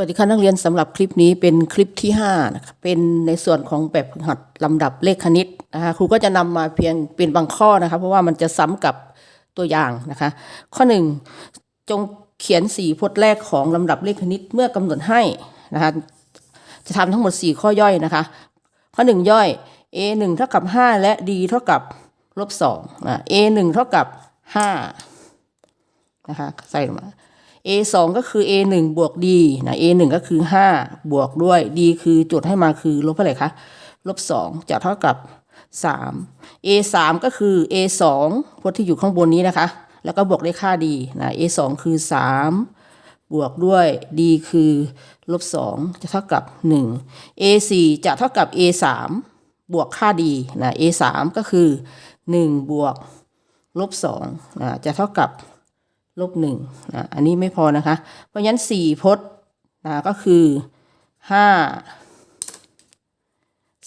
วัสดีค่ะนักเรียนสำหรับคลิปนี้เป็นคลิปที่5นะคะเป็นในส่วนของแบบฝึกหัดลำดับเลขคณิตนะคะครูก็จะนำมาเพียงเป็นบางข้อนะคะเพราะว่ามันจะซ้ำกับตัวอย่างนะคะ ข้อ 1 จงเขียนสี่พจน์แรกของลำดับเลขคณิตเมื่อกำหนดให้นะคะจะทำทั้งหมด 4 ข้อย่อยนะคะ ข้อ 1 ย่อย a 1เท่ากับ 5 และ d เท่ากับลบ2อะ a 1เท่ากับ5นะคะใส่ลงมา a 2ก็คือ a 1บวก d นะ a 1ก็คือ 5 บวกด้วย d คือจทย์ให้มาคือลบเท่าไหร่คะลบ2จะเท่ากับ 3 a 3ก็คือ a 2พจน์ที่อยู่ข้างบนนี้นะคะ แล้วก็บวกด้วยค่า d นะ a 2คือ 3 บวกด้วย d คือลบ2จะเท่ากับ 1 a 4จะเท่ากับ a 3บวกค่า d นะ a 3ก็คือ 1 บวกลบ2นะจะเท่ากับ ลบหนึ่งนะอันนี้ไม่พอนะคะ เพราะฉะนั้นสี่พจน์นะก็คือห้า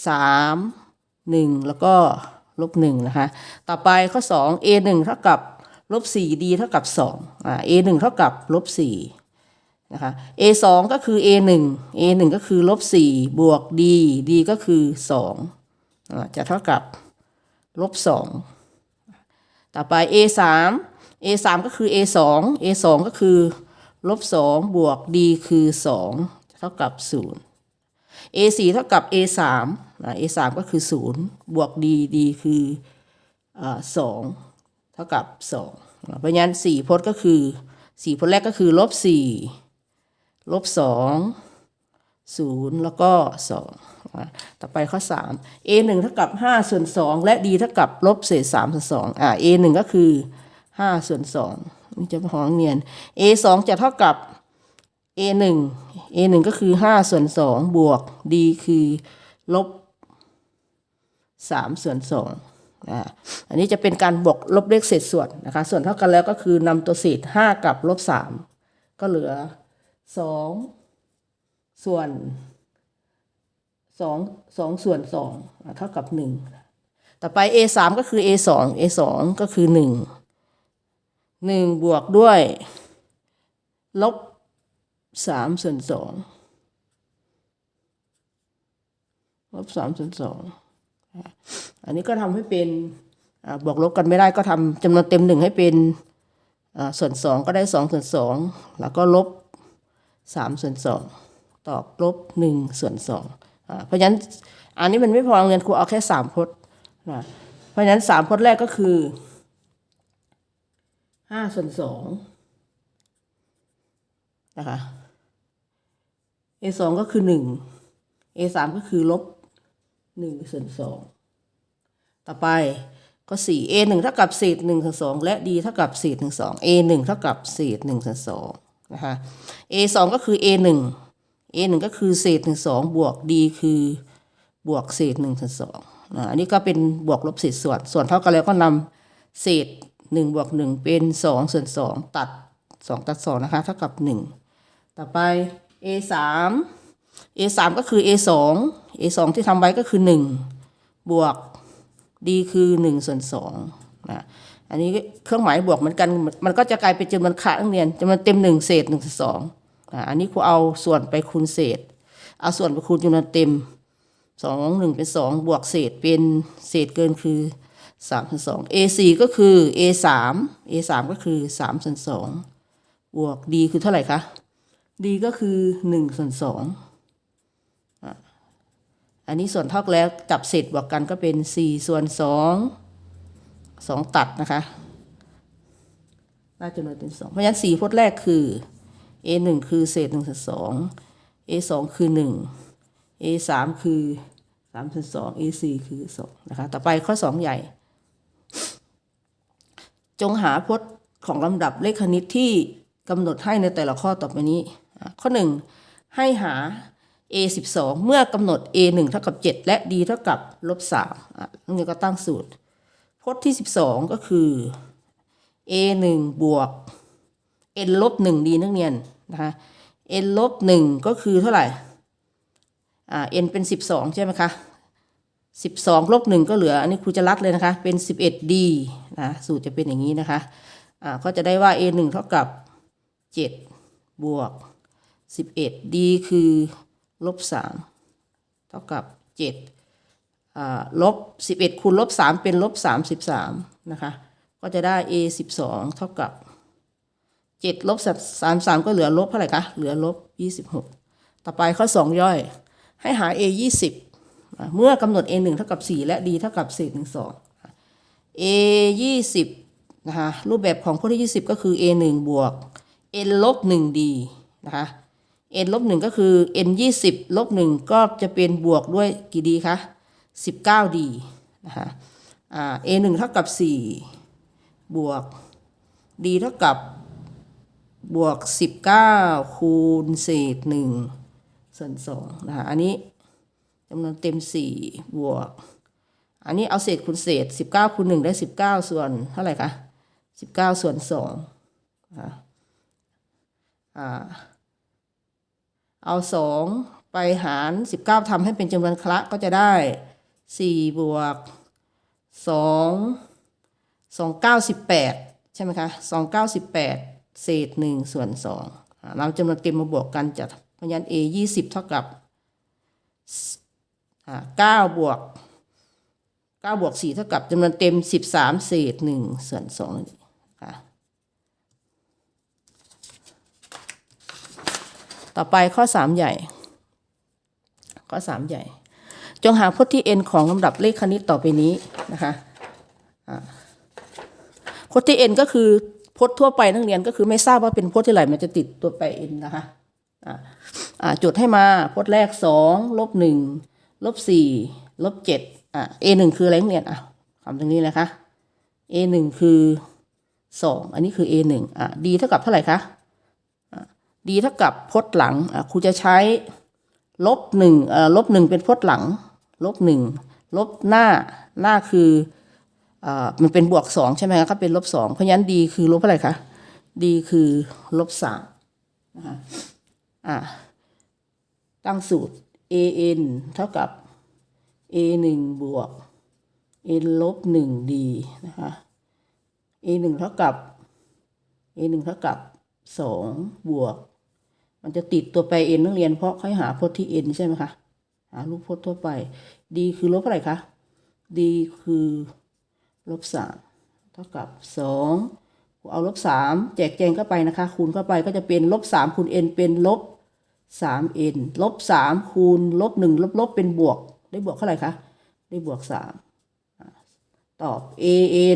สามหนึ่งแล้วก็ลบหนึ่งนะคะ ต่อไปข้อสอง a หนึ่งเท่ากับลบสี่ d เท่ากับสองอ่า a หนึ่งเท่ากับลบสี่นะคะ a สองก็คือ a หนึ่ง a หนึ่งก็คือลบสี่บวก d d ก็คือสองจะเท่ากับลบสองต่อไป a สาม a สามก็คือ a สอง a สองก็คือลบสองบวก d คือสองเท่ากับศูนย์ a สี่เท่ากับ a สามนะ a สามก็คือศูนย์บวก d d คือสองเท่ากับสองเพราะงั้นสี่พจน์ก็คือสี่พจน์แรกก็คือลบสี่ลบสองศูนย์แล้วก็สองต่อไปข้อสาม a หนึ่งเท่ากับห้าส่วนสองและ d เท่ากับลบเศษสามส่วนสองอะ a หนึ่งก็คือ ห้าส่วนสองนี่จะของเนียน a สองจะเท่ากับ a หนึ่ง a หนึ่งก็คือห้าส่วนสองบวก d คือลบสามส่วนสองอันนี้จะเป็นการบวกลบเลขเศษส่วนนะคะ ส่วนเท่ากันแล้วก็คือนำตัวเศษห้ากับลบสามก็เหลือสองส่วนสองสองส่วนสองเท่ากับหนึ่งต่อไป a สามก็คือ a สอง a สองก็คือหนึ่ง หนึ่งบวกด้วย ลบสามส่วนสองลบสามส่วนสองอันนี้ก็ทำให้เป็นบวกลบกันไม่ได้ก็ทำจำนวนเต็มหนึ่งให้เป็นส่วนสองก็ได้สองส่วนสองแล้วก็ลบสามส่วนสองตอบลบหนึ่งส่วนสองเพราะฉะนั้นอันนี้มันไม่พอเงินครูเอาแค่สามพจน์นะเพราะฉะนั้นสามพจน์แรกก็คือ ห้าส่วนสองนะคะ a สองก็คือหนึ่ง a สามก็คือลบหนึ่งส่วนสองต่อไปก็สี่ a หนึ่งเท่ากับเศษหนึ่งส่วนสองและ d เท่ากับเศษหนึ่งสอง a หนึ่งเท่ากับเศษหนึ่งส่วนสองนะคะ a สองก็คือ a หนึ่ง a หนึ่งก็คือเศษหนึ่งสองบวก d คือบวกเศษหนึ่งส่วนสองอันนี้ก็เป็นบวกลบเศษส่วน ส่วนเท่ากันแล้วก็นำเศษ หนึ่งบวกหนึ่งเป็นสองส่วนสองตัดสองตัดสองนะคะ เท่ากับหนึ่งต่อไป a สาม a สามก็คือ a สอง a สองที่ทำไว้ก็คือหนึ่งบวก d คือหนึ่งส่วนสองนะอันนี้เครื่องหมายบวกเหมือนกัน มันก็จะกลายเป็นจำนวนค่านักเรียนจำนวนเต็มหนึ่งเศษหนึ่งส่วนสองอะอันนี้ครูเอาส่วนไปคูณเศษ เอาส่วนไปคูณจำนวนเต็มสองหนึ่งเป็นสองบวกเศษเป็นเศษเกินคือ สามส่วนสอง a สี่ก็คือ a สาม a สามก็คือสามส่วนสองบวก d คือเท่าไหร่คะ d ก็คือหนึ่งส่วนสองอันนี้ส่วนเท่าแล้วจับเศษบวกกันก็เป็นสี่ส่วนสองสองตัดนะคะน่าจะนวนเป็นสองเพราะฉะนั้นสี่พจน์แรกคือ a หนึ่งคือเศษหนึ่งส่วนสอง a สองคือหนึ่ง a สามคือสามส่วนสอง a สี่คือสองนะคะ ต่อไปข้อสองใหญ่ จงหาพจน์ของลำดับเลขคณิตที่กำหนดให้ในแต่ละข้อต่อไปนี้อะข้อ 1 ให้หา a 12เมื่อกำหนด a 1เท่ากับ 7 และ d เท่ากับลบ3อะนักเรียนก็ตั้งสูตร พจน์ที่ 12 ก็คือ a 1บวก n ลบ1 d นักเรียนนะคะ n ลบ1ก็คือเท่าไหร่อ่า n เป็น 12 ใช่ไหมคะ 12ลบ1ก็เหลือ อันนี้ครูจะรัดเลยนะคะ เป็น 11d นะ สูตรจะเป็นอย่างนี้นะคะ อ่า ก็จะได้ว่า a 1เท่ากับ 7 บวกสิบเอ็ด d คือลบสามเท่ากับเจ็ดอ่า ลบสิบเอ็ดคูณลบสามเป็นลบสามสิบสามนะคะ ก็จะได้ a สิบสองเท่ากับเจ็ดลบสามสามก็เหลือลบเท่าไหร่คะ เหลือลบยี่สิบหกต่อไปข้อสองย่อย ให้หา a ยี่สิบ เมื่อกำหนด a หนึ่งเท่ากับสี่และ d เท่ากับเศษหนึ่งสอง a ยี่สิบนะคะรูปแบบของพวกที่ยี่สิบก็คือ a หนึ่งบวก n ลบหนึ่ง d นะคะ n ลบหนึ่งก็คือ n ยี่สิบลบหนึ่งก็จะเป็นบวกด้วยกี่ดีคะสิบเก้าดีนะคะอ่า a หนึ่งเท่ากับสี่บวก d เท่ากับบวกสิบเก้าคูณเศษหนึ่งส่วนสองนะคะอันนี้ จำนวนเต็มสี่บวก อันนี้เอาเศษคูณเศษสิบเก้าคูณหนึ่งได้สิบเก้าส่วนเท่าไหร่คะสิบเก้าส่วนสองอ่าเอาสองไปหารสิบเก้าทำให้เป็นจำนวนคละก็จะได้สี่บวกสองสองเก้าสิบแปดใช่ไหมคะสองเก้าสิบแปดเศษหนึ่งส่วนสองเราจำนวนเต็มมาบวกกันจะเพราะฉะนั้น a ยี่สิบเท่ากับ เก้าบวกเก้าบวกสี่เท่ากับจำนวนเต็มสิบสามเศษหนึ่งส่วนสองนั่นเองค่ะต่อไปข้อ3ใหญ่ ข้อ3ใหญ่ จงหาพจน์ที่ n ของลำดับเลขคณิตต่อไปนี้นะคะพจน์ที่ n ก็คือพจน์ทั่วไปนักเรียนก็คือไม่ทราบว่าเป็นพจน์ที่ไหนมันจะติดตัวไป n นะคะอ่าอ่าจดให้มาพจน์แรก2ลบ1 ลบ4ลบ7อ่า a 1คืออะไรเรียนอะคำตรงนี้นะคะ a 1คือ2อันนี้คือ a 1อะ d เท่ากับเท่าไหร่คะดีเท่ากับพจน์หลังอะครูจะใช้ลบหนึ่งเอ่อลบหนึ่งเป็นพจน์หลัง ลบหนึ่งลบหน้าหน้าคืออ่ามันเป็นบวกสองใช่ไหมคะก็เป็นลบสองเพราะฉะนั้นดีคือลบเท่าไหร่คะดีคือลบสามนะคะ อ่า ตั้งสูตร a n เท่ากับ a หนึ่งบวก n ลบหนึ่งดีนะคะ a หนึ่งเท่ากับ a หนึ่งเท่ากับสองบวก มันจะติดตัวไป n นักเรียนเพราะค่อยหาพจน์ที่ n ใช่ไหมคะ หารูปพจน์ทั่วไป d คือลบเท่าไหร่คะ d คือลบสามเท่ากับสองเอาลบสามแจกแจงเข้าไปนะคะ คูณเข้าไปก็จะเป็นลบสามคูณ n เป็นลบ สาม n ลบสามคูณลบหนึ่งลบลบเป็นบวก ได้บวกเท่าไหร่คะ ได้บวกสามตอบ a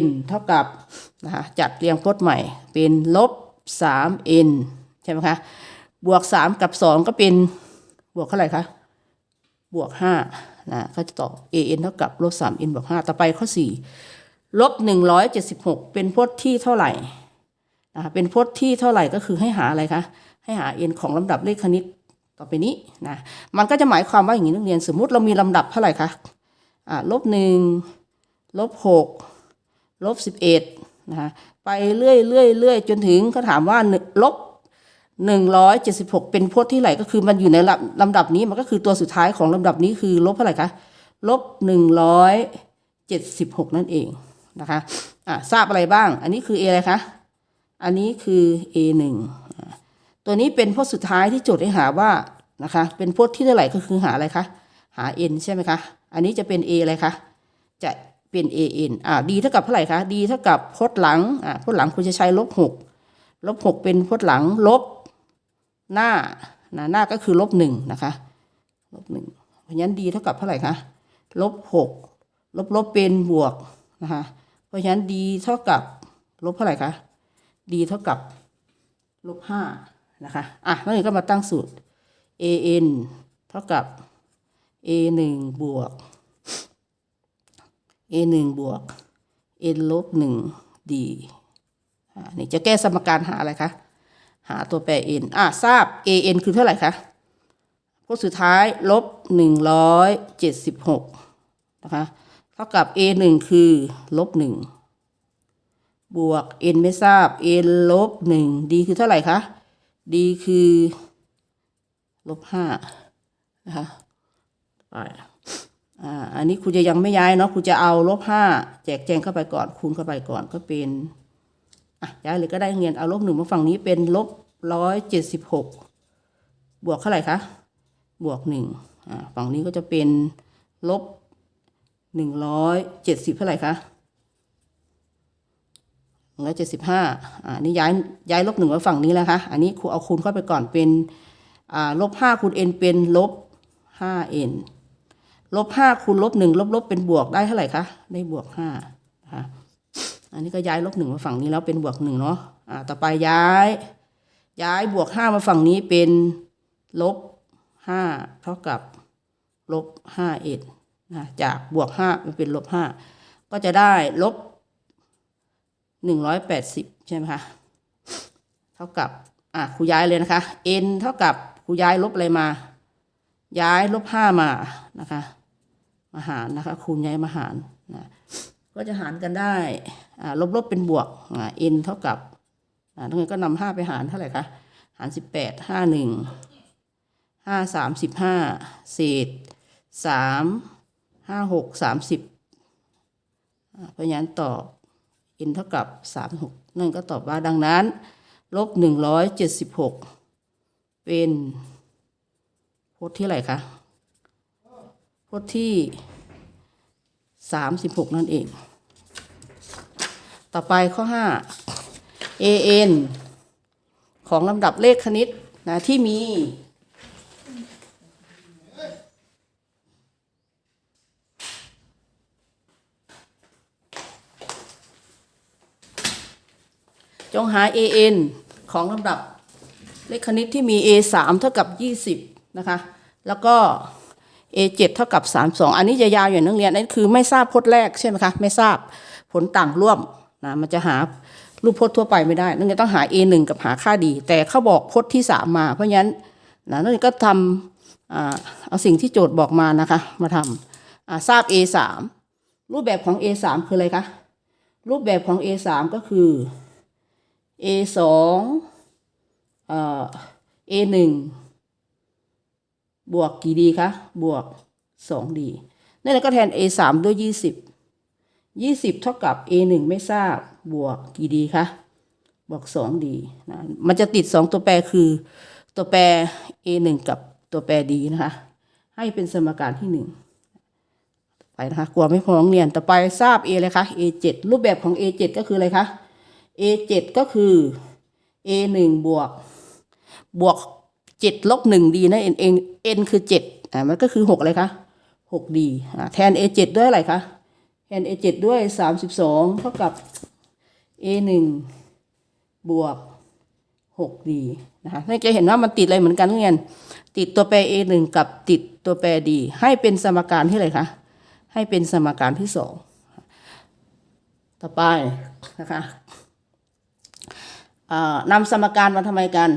n เท่ากับนะคะจัดเรียงพจน์ใหม่ เป็นลบ 3n ใช่ไหมคะ บวก 3 กับ 2 ก็เป็นบวกเท่าไหร่คะ บวก5นะก็จะตอบ an เท่ากับลบ 3n บวก 5 ต่อไปข้อ 4 ลบ 176 เป็นพจน์ที่เท่าไหร่นะคะเป็นพจน์ที่เท่าไหร่ก็คือให้หาอะไรคะ ให้หา n ของลำดับเลขคณิต ต่อไปนี้นะมันก็จะหมายความว่าอย่างนี้นักเรียนสมมุติเรามีลำดับเท่าไหร่คะอ่าลบหนึ่งลบหกลบสิบเอ็ดนะคะไปเรื่อยเรื่อยเรื่อยจนถึงเขาถามว่าลบหนึ่งร้อยเจ็ดสิบหกเป็นพจน์ที่ไหนก็คือมันอยู่ในลำดับนี้มันก็คือตัวสุดท้ายของลำดับนี้คือลบเท่าไหร่คะลบหนึ่งร้อยเจ็ดสิบหกนั่นเองนะคะอ่าทราบอะไรบ้าง อันนี้คือ a อะไรคะ อันนี้คือ a หนึ่ง ตัวนี้เป็นพจน์สุดท้ายที่โจทย์ให้หาว่านะคะ เป็นพจน์ที่เท่าไหร่ก็คือหาอะไรคะ หา n ใช่ไหมคะ อันนี้จะเป็น a อะไรคะ จะเป็น an อ่า d เท่ากับเท่าไหร่คะ d เท่ากับพจน์หลัง อ่า พจน์หลังคุณจะใช้ลบหกลบหกเป็นพจน์หลังลบหน้านะหน้าก็คือลบหนึ่งนะคะ ลบหนึ่งเพราะฉะนั้น d เท่ากับเท่าไหร่คะ ลบหกลบลบเป็นบวกนะคะ เพราะฉะนั้น d เท่ากับลบเท่าไหร่คะ d เท่ากับลบห้า นะคะ อะแล้วนี่ก็มาตั้งสูตร an เท่ากับ a หนึ่งบวก a หนึ่งบวก n ลบหนึ่ง d อ่านี่จะแก้สมการหาอะไรคะ หาตัวแปร n อะทราบ a n คือเท่าไหร่คะพวกสุดท้ายลบหนึ่งร้อยเจ็ดสิบหกนะคะเท่ากับ a หนึ่งคือลบหนึ่งบวก n ไม่ทราบ n ลบหนึ่ง d คือเท่าไหร่คะ d คือลบห้านะคะไปอ่าอันนี้ครูจะยังไม่ย้ายเนาะครูจะเอาลบห้าแจกแจงเข้าไปก่อน คูณเข้าไปก่อนก็เป็นอะย้ายเลยก็ได้เรียนเอาลบหนึ่งมาฝั่งนี้เป็นลบร้อยเจ็ดสิบหกบวกเท่าไหร่คะบวกหนึ่งอ่าฝั่งนี้ก็จะเป็นลบหนึ่งร้อยเจ็ดสิบเท่าไหร่คะ หนึ่งร้อยเจ็ดสิบห้าอ่านี่ย้ายย้ายลบหนึ่งไว้ฝั่งนี้แล้วคะอันนี้ครูเอาคูณเข้าไปก่อนเป็นอ่าลบห้าคูณ n เป็นลบห้า n ลบห้าคูณลบหนึ่งลบลบเป็นบวกได้เท่าไหร่คะได้บวกห้านะคะอันนี้ก็ย้ายลบหนึ่งมาฝั่งนี้แล้วเป็นบวกหนึ่งเนาะอ่าต่อไปย้าย ย้ายบวกห้ามาฝั่งนี้เป็นลบห้าเท่ากับลบห้าเอ็ดนะจากบวกห้ามันเป็นลบห้าก็จะได้ลบ หนึ่งร้อยแปดสิบใช่ไหมคะ เท่ากับ อะครูย้ายเลยนะคะ n เท่ากับครูย้ายลบอะไรมา ย้ายลบห้ามานะคะมาหารนะคะ คูณย้ายมาหารนะก็จะหารกันได้ อ่า ลบลบเป็นบวก อ่า n เท่ากับ อ่าทั้งนั้นก็นำห้าไปหารเท่าไหร่คะ หารสิบแปดห้าหนึ่งห้าสามสิบห้าเศษสามห้าหกสามสิบเพราะฉะนั้นตอบ n เท่ากับสามหกนั่นก็ตอบว่าดังนั้น ลบหนึ่งร้อยเจ็ดสิบหกเป็นพจน์ที่อะไรคะพจน์ที่สามสิบหกนั่นเอง ต่อไปข้อ 5 an ของลำดับเลขคณิตนะที่มี จงหา an ของลำดับเลขคณิตที่มี a 3 เท่ากับ 20 นะคะ แล้วก็ a 7 เท่ากับ 32 อันนี้จะยาวอย่างนักเรียนอันนี้คือไม่ทราบพจน์แรกใช่ไหมคะ ไม่ทราบผลต่างร่วมนะ มันจะหารูปพจน์ทั่วไปไม่ได้ นักเรียนต้องหา a 1 กับหาค่าดี แต่เขาบอกพจน์ที่ 3 มา เพราะฉะนั้นนะนักเรียนก็ทำเอาสิ่งที่โจทย์บอกมานะคะ มาทำทราบ a 3 รูปแบบของ a 3 คืออะไรคะ รูปแบบของ a 3 ก็คือ a 2เอ่อ a 1บวกกี่ดีคะบวก2ดีนั่นแหละก็แทน a 3ด้วย20 20เท่ากับ a 1ไม่ทราบบวกกี่ดีคะบวก2ดีนะมันจะติด2ตัวแปรคือตัวแปร a 1กับตัวแปรดีนะคะ ให้เป็นสมการที่1ไปนะคะกลัวไม่พอโรงเรียนต่อไปทราบ a เลยคะ a 7รูปแบบของ a 7ก็คืออะไรคะ a 7 ก็คือ a 1 บวก บวก7ลบ1ดีนะ n n n คือ7อ่ามันก็คือ 6 เลยคะ6ดีอ่าแทน a 7 ด้วยอะไรคะแทน a 7 ด้วย 32 เท่ากับ a 1 บวก6ดีนะคะนี่จะเห็นว่ามันติดอะไรเหมือนกันนักเรียนติดตัวแปร a 1 กับติดตัวแปรดีให้เป็นสมการที่อะไรคะ ให้เป็นสมการที่สองต่อไปนะคะ นำสมการมาทำไมกัน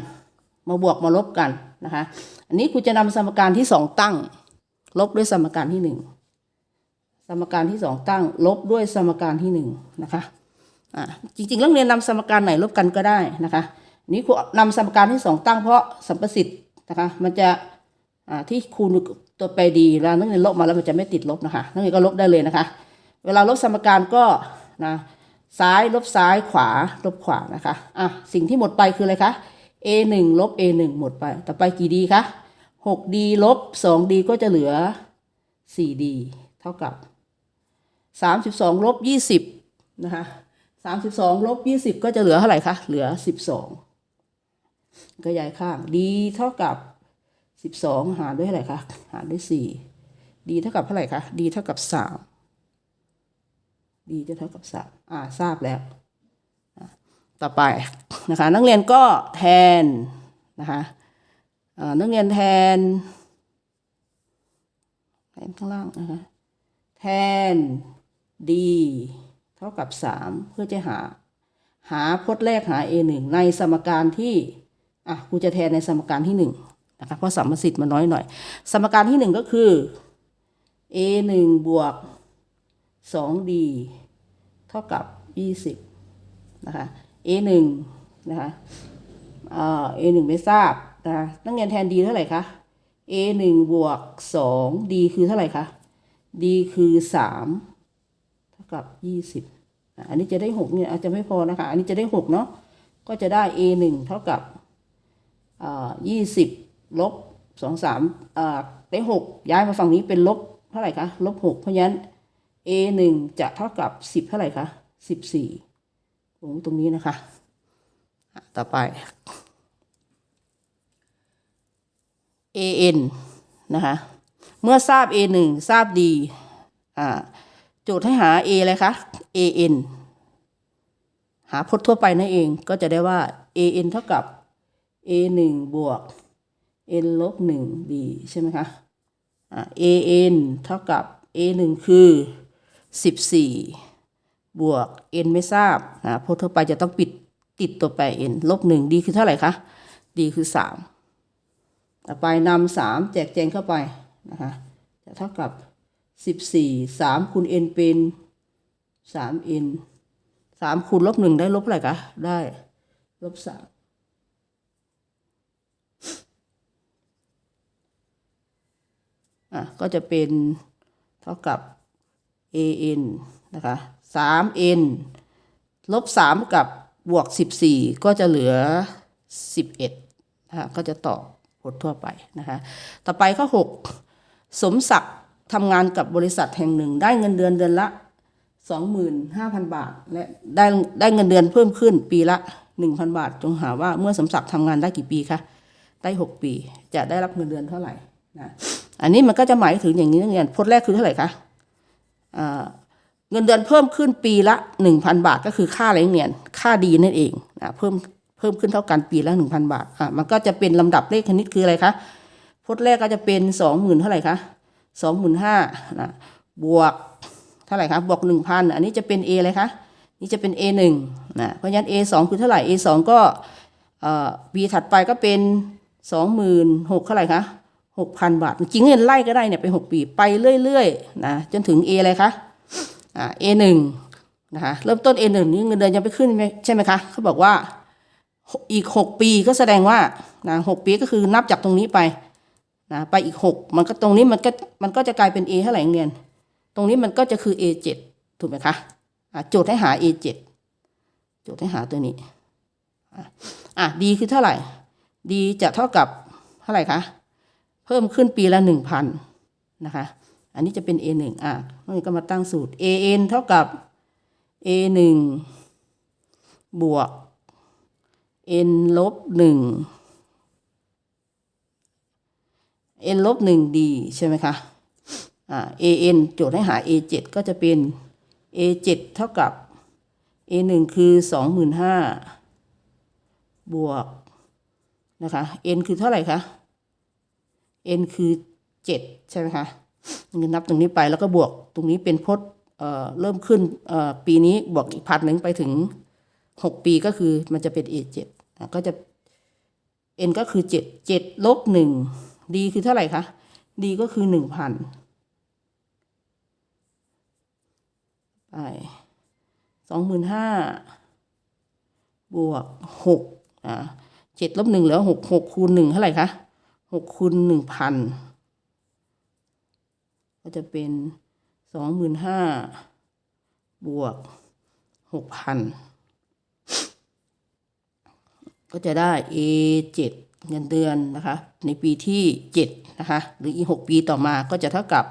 มาบวกมาลบกันนะคะ อันนี้ครูจะนำสมการที่สองตั้ง ลบด้วยสมการที่หนึ่งสมการที่สองตั้ง ลบด้วยสมการที่หนึ่งนะคะจริงๆแล้วเรียนนำสมการไหนลบกันก็ได้นะคะนี้ครูนำสมการที่สองตั้งเพราะสัมประสิทธิ์นะคะ มันจะที่คูณตัวไปดีแล้วนักเรียนลบมาแล้วมันจะไม่ติดลบนะคะนักเรียนก็ลบได้เลยนะคะ เวลาลบสมการก็นะ ซ้ายลบซ้ายขวาลบขวานะคะอะสิ่งที่หมดไปคืออะไรคะ a 1ลบ a 1หมดไป ต่อไปกี่ดีคะ 6 d ลบ 2 d ก็จะเหลือ 4 d เท่ากับ 32ลบ20นะคะ32ลบ20 ก็จะเหลือเท่าไหร่คะ เหลือ 12 ก็ย้ายข้าง d เท่ากับ 12 หารด้วยเท่าไหร่คะ หารด้วย 4 d เท่ากับเท่าไหร่คะ d เท่ากับ 3 d จะเท่ากับ3อ่าทราบแล้วต่อไปนะคะนักเรียนก็แทนนะคะอ่านักเรียนแทนแทนข้างล่างนะคะแทน d เท่ากับ 3 เพื่อจะหา หาพจน์แรกหา a 1ในสมการที่อะครูจะแทนในสมการที่1นะคะเพราะสัมประสิทธิ์มันน้อยหน่อย สมการที่ 1 ก็คือ a 1บวก 2d เท่ากับ 20 นะคะ a 1นะคะเอ่า a 1ไม่ทราบนะคะนักเรียนแทน d เท่าไหร่คะ a 1บวก 2 d คือเท่าไหร่คะ d คือ 3 เท่ากับ 20 อันนี้จะได้ 6 เนี่ยอาจจะไม่พอนะคะ อันนี้จะได้ 6 เนาะก็จะได้ a 1เท่ากับอ่า20ลบสองสามอ่าได้หกย้ายมาฝั่งนี้เป็นลบเท่าไหร่คะลบหกเพราะฉะนั้น a หนึ่งจะเท่ากับสิบเท่าไหร่คะสิบสี่ตรงตรงนี้นะคะ ต่อไป an นะคะ เมื่อทราบ a หนึ่งทราบ d อ่าโจทย์ให้หา a อะไรคะ an หาพจน์ทั่วไปนั่นเองก็จะได้ว่า an เท่ากับ a หนึ่งบวก n ลบหนึ่ง d ใช่ไหมคะอ่า an เท่ากับ a หนึ่งคือ สิบสี่บวก n ไม่ทราบนะพจน์ทั่วไปจะต้องปิดติดตัวแปร n ลบหนึ่ง d คือเท่าไหร่คะ d คือสามต่อไปนำสามแจกแจงเข้าไปนะคะจะเท่ากับสิบสี่สามคูณ n เป็นสาม n สามคูณลบหนึ่งได้ลบอะไรคะ ได้ลบสามอะก็จะเป็นเท่ากับ an นะคะสาม n ลบสามกับบวกสิบสี่ก็จะเหลือสิบเอ็ดนะคะก็จะตอบผลทั่วไปนะคะ ต่อไปข้อหกสมศักดิ์ทำงานกับบริษัทแห่งหนึ่ง ได้เงินเดือนเดือนละ 25,000 บาท และได้ได้เงินเดือนเพิ่มขึ้นปีละ 1,000 บาท จงหาว่าเมื่อสมศักดิ์ทำงานได้กี่ปีคะ ได้ 6 ปี จะได้รับเงินเดือนเท่าไหร่นะ อันนี้มันก็จะหมายถึงอย่างนี้นักเรียนพจน์แรกคือเท่าไหร่คะ เงินเดือนเพิ่มขึ้นปีละ 1,000 บาทก็คือค่าแรงเรียนค่าดีนั่นเองนะเพิ่มเพิ่มขึ้นเท่ากันปีละ 1,000 บาทอะมันก็จะเป็นลำดับเลขคณิตคืออะไรคะพจน์แรกก็จะเป็น 20,000 เท่าไหร่คะ25,000นะบวกเท่าไหร่คะบวกหนึ่งพันอันนี้จะเป็น A อะไรคะนี่จะเป็น A หนึ่งนะเพราะฉะนั้น A สองคือเท่าไหร่ A สองก็เอ่อ B ถัดไปก็เป็นสองหมื่นหกเท่าไหร่คะ หกพันบาท จริงเงินไล่ก็ได้เนี่ยไปหกปีไปเรื่อยๆนะจนถึง A อะไรคะอ่า A หนึ่งนะคะเริ่มต้น A หนึ่งนี่เงินเดือนยังไม่ขึ้นใช่ไหมคะเขาบอกว่าอีกหกปีก็แสดงว่านะหกปีก็คือนับจากตรงนี้ไปนะไปอีกหกมันก็ตรงนี้มันก็มันก็จะกลายเป็น A เท่าไหร่เรียน ตรงนี้มันก็จะคือ A7 ถูกไหมคะะโจทย์ให้หา A7 โจทย์ให้หาตัวนี้อะอะ D คือเท่าไหร่ D จะเท่ากับเท่าไหร่คะ เพิ่มขึ้นปีละหนึ่งพันนะคะ อันนี้จะเป็น A1 อะน้องเอกก็มาตั้งสูตร AN เท่ากับ A1 บวก N ลบหนึ่ง N ลบหนึ่ง D ใช่ไหมคะอ่า an โจทย์ให้หา a7 ก็จะเป็น a7 เท่ากับ a1 คือสองหมื่นห้าบวกนะคะ n คือเท่าไหร่คะ n คือเจ็ดใช่ไหมคะเงินนับตรงนี้ไปแล้วก็บวกตรงนี้เป็นพจน์เริ่มขึ้นปีนี้บวกอีกพันหนึ่งไปถึงหกปีก็คือมันจะเป็น a7 ก็จะ n ก็คือเจ็ดเจ็ดลบหนึ่ง d คือเท่าไหร่คะ d ก็คือหนึ่งพันไปสองหมื่นห้าบวกหกอ่าเจ็ดลบหนึ่งเหลือหกหกคูณหนึ่งเท่าไหร่คะ หกคูณหนึ่งพันก็จะเป็นสองหมื่นห้าบวกหกพันก็จะได้ A เจ็ดเงินเดือนนะคะ ในปีที่เจ็ดนะคะ หรืออีกหกปีต่อมาก็จะเท่ากับ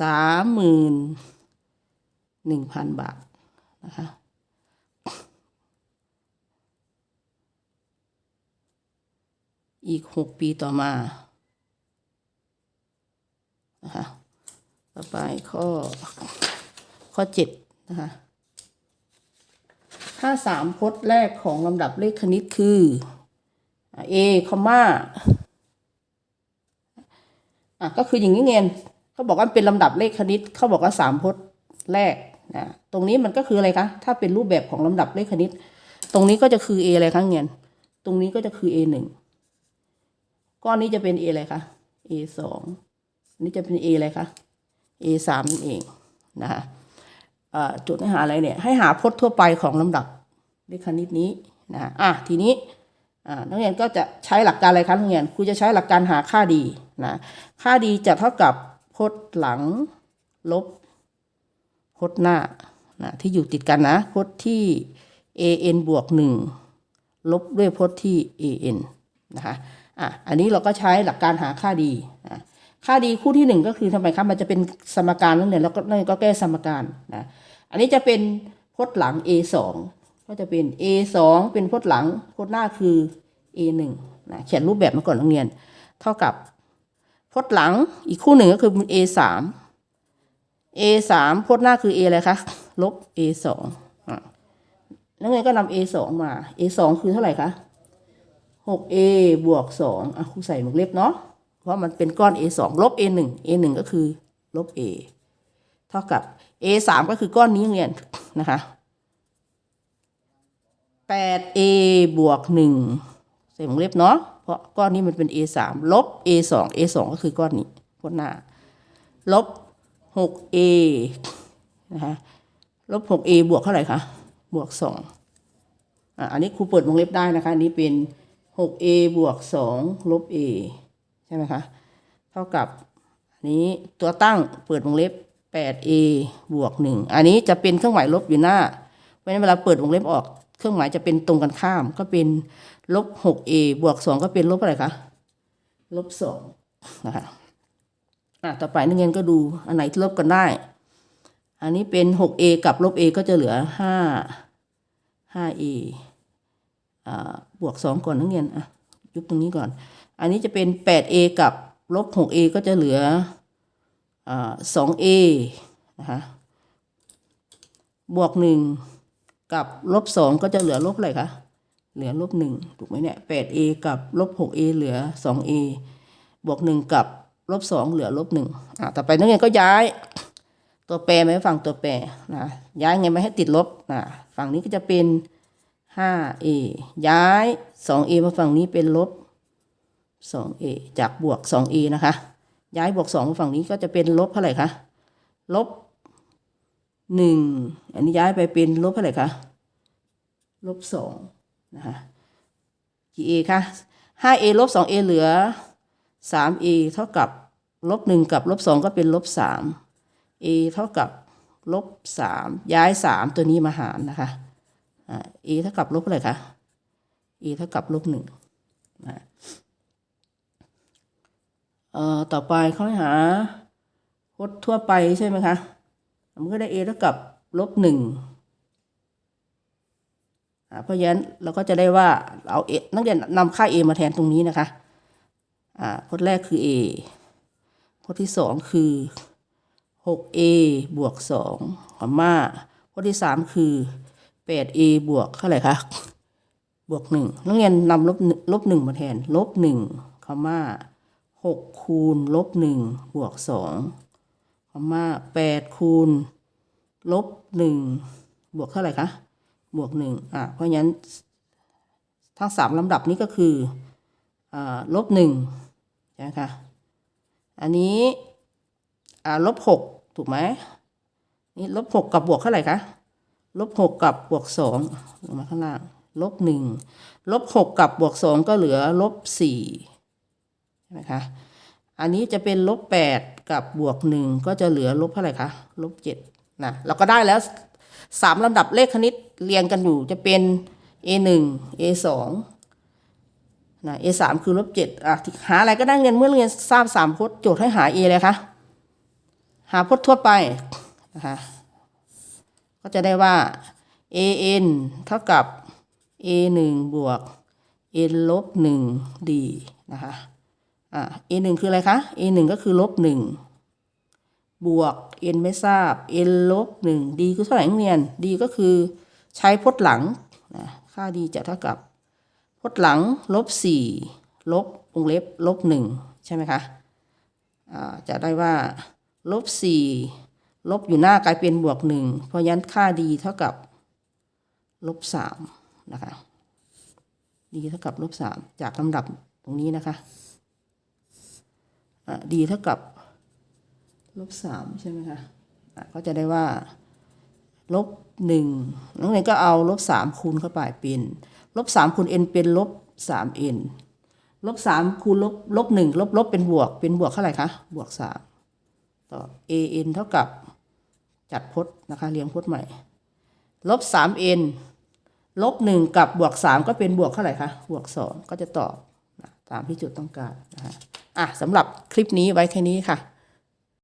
สามหมื่นหนึ่งพันบาทนะคะ อีกหกปีต่อมานะคะต่อไปข้อข้อเจ็ดนะคะถ้าสามพจน์แรกของลำดับเลขคณิตคือ a คอมมาอะก็คืออย่างนี้เงินเขาบอกว่าเป็นลำดับเลขคณิตเขาบอกว่าสามพจน์แรกนะตรงนี้มันก็คืออะไรคะถ้าเป็นรูปแบบของลำดับเลขคณิต ตรงนี้ก็จะคือ a อะไรคะเงินตรงนี้ก็จะคือ a หนึ่ง ก้อนนี้จะเป็น a อะไรคะ a สองนี่จะเป็น a อะไรคะ a สามนั่นเองนะคะจุดให้หาอะไรเนี่ย ให้หาพจน์ทั่วไปของลำดับเลขคณิตนี้นะอะทีนี้นักเรียนก็จะใช้หลักการอะไรครับนักเรียนครูจะใช้หลักการหาค่าดีนะค่าดีจะเท่ากับพจน์หลังลบพจน์หน้านะที่อยู่ติดกันนะพจน์ที่ an บวกหนึ่งลบด้วยพจน์ที่ an นะคะ อะอันนี้เราก็ใช้หลักการหาค่าดีอะค่าดีคู่ที่หนึ่งก็คือทำไมครับมันจะเป็นสมการนั่นเนี่ยแล้วก็นั่นก็แก้สมการนะอันนี้จะเป็นพจน์หลัง a 2ก็จะเป็น a 2เป็นพจน์หลังพจน์หน้าคือ a 1นะเขียนรูปแบบมาก่อนนักเรียน เท่ากับพจน์หลังอีกคู่หนึ่งก็คือ a 3 a 3พจน์หน้าคือ a อะไรคะลบ a 2อะนักเรียนก็นำ a 2มา a 2คือเท่าไหร่คะ 6a บวก2อะครูใส่มวกเล็บเนาะ เพราะมันเป็นก้อน a 2ลบ a 1 a 1ก็คือลบ a เท่ากับ a 3ก็คือก้อนนี้เรียนนะคะ 8a บวก1ใส่มวกเล็บเนาะ เพราะก้อนนี้มันเป็น a 3ลบ a 2 a 2ก็คือก้อนนี้ก้นหน้า ลบ 6a นะคะลบ 6a บวกเท่าไหร่คะ บวก 2อะอันนี้ครูเปิดวงเล็บได้นะคะ อันนี้เป็น 6a บวก 2 ลบ a ใช่ไหมคะ เท่ากับอันนี้ตัวตั้งเปิดวงเล็บ 8a บวก 1 อันนี้จะเป็นเครื่องหมายลบอยู่หน้า เพราะฉะนั้นเวลาเปิดวงเล็บออก เครื่องหมายจะเป็นตรงกันข้าม ก็เป็นลบ 6a บวก 2 ก็เป็นลบอะไรคะ ลบ 2 นะคะ อะ ต่อไปนักเรียนก็ดูอันไหนที่ลบกันได้ อันนี้เป็น 6a กับลบ a ก็จะเหลือ 5 5a บวก 2 ก่อนนักเรียนอะยุบตรงนี้ก่อน อันนี้จะเป็น 8a กับลบ 6a ก็จะเหลืออ 2a นะคะบวก 1 กับลบ 2 ก็จะเหลือลบอะไรคะเหลือลบ 1 ถูกไหมเนี่ย 8a กับลบ 6a เหลือ 2a บวก 1 กับลบ 2 เหลือลบ 1อะต่อไปนักเรียนก็ย้ายตัวแปรมาให้ฝั่งตัวแปรนะย้ายไงไม่ให้ติดลบนะฝั่งนี้ก็จะเป็น 5a ย้าย 2a มาฝั่งนี้เป็นลบ 2a จากบวก 2a นะคะ ย้ายบวก 2 มาฝั่งนี้ก็จะเป็นลบเท่าไหร่คะ ลบ 1 อันนี้ย้ายไปเป็นลบเท่าไหร่คะ ลบ 2 นะคะ กี่ a คะ 5a ลบ 2a เหลือ 3a เท่ากับลบ 1 กับลบ 2 ก็เป็นลบ 3 a เท่ากับลบ 3 ย้าย 3 ตัวนี้มาหารนะคะ อ่า a เท่ากับลบอะไรคะ a เท่ากับลบหนึ่งนะเอ่อต่อไปเขาให้หาพจน์ทั่วไปใช่ไหมคะมันก็ได้ a เท่ากับลบหนึ่งเพราะฉะนั้นเราก็จะได้ว่าเอา a นักเรียนนำค่า a มาแทนตรงนี้นะคะพจน์แรกคือ a พจน์ที่สองคือ 6a บวก2คอมมาข้อที่3คือ 8a บวกเท่าไหร่คะบวก1นักเรียนนำลบลบ1มาแทนลบ1คอมมา6คูณลบ1บวก2คอมมา8คูณลบ1บวกเท่าไหร่คะบวก1อะเพราะฉะนั้นทั้ง3ลำดับนี้ก็คืออลบ1ใช่ไหมคะอันนี้ลบหกถูกไหมนี่ลบหกกับบวกเท่าไหร่คะ ลบหกกับบวกสองลงมาข้างล่างลบหนึ่งลบหกกับบวกสองก็เหลือลบสี่ใช่ไหมคะอันนี้จะเป็นลบแปดกับบวกหนึ่งก็จะเหลือลบเท่าไหร่คะลบเจ็ดนะเราก็ได้แล้วสามลำดับเลขคณิตเรียงกันอยู่จะเป็น a หนึ่ง a สองนะ a สามคือลบเจ็ดอะหาอะไรก็ได้เงินเมื่อเรียนทราบสามพจน์โจทย์ให้หา a เลยคะหาพจน์ทั่วไปนะคะ ก็จะได้ว่า a n เท่ากับ a หนึ่งบวก n ลบหนึ่ง d นะคะ อ่า a หนึ่งคืออะไรคะ a หนึ่งก็คือลบหนึ่งบวก n ไม่ทราบ n ลบหนึ่ง d คือเท่าไหร่นักเรียน d ก็คือใช้พจน์หลังนะค่า d จะเท่ากับพจน์หลังลบสี่ลบวงเล็บลบหนึ่งใช่ไหมคะ อ่า จะได้ว่าลบสี่ ลบอยู่หน้ากลายเป็นบวกหนึ่งเพราะฉะนั้นค่าดีเท่ากับลบสามนะคะดีเท่ากับลบสามจากลำดับตรงนี้นะคะอ่าดีเท่ากับลบสามใช่ไหมคะอะก็จะได้ว่าลบหนึ่งนักเรียนก็เอาลบสามคูณเข้าไปเป็นลบสามคูณ n เป็นลบสาม n ลบสามคูณลบลบหนึ่งลบลบเป็นบวกเป็นบวกเท่าไหร่คะบวกสามต่อ a n เท่ากับ จัดพจน์นะคะเรียงพจน์ใหม่ลบสาม n ลบหนึ่งกับบวกสามก็เป็นบวกเท่าไหร่คะบวกสองก็จะตอบตตามที่จุดต้องการนะคะอะสำหรับคลิปนี้ไว้แค่นี้ค่ะ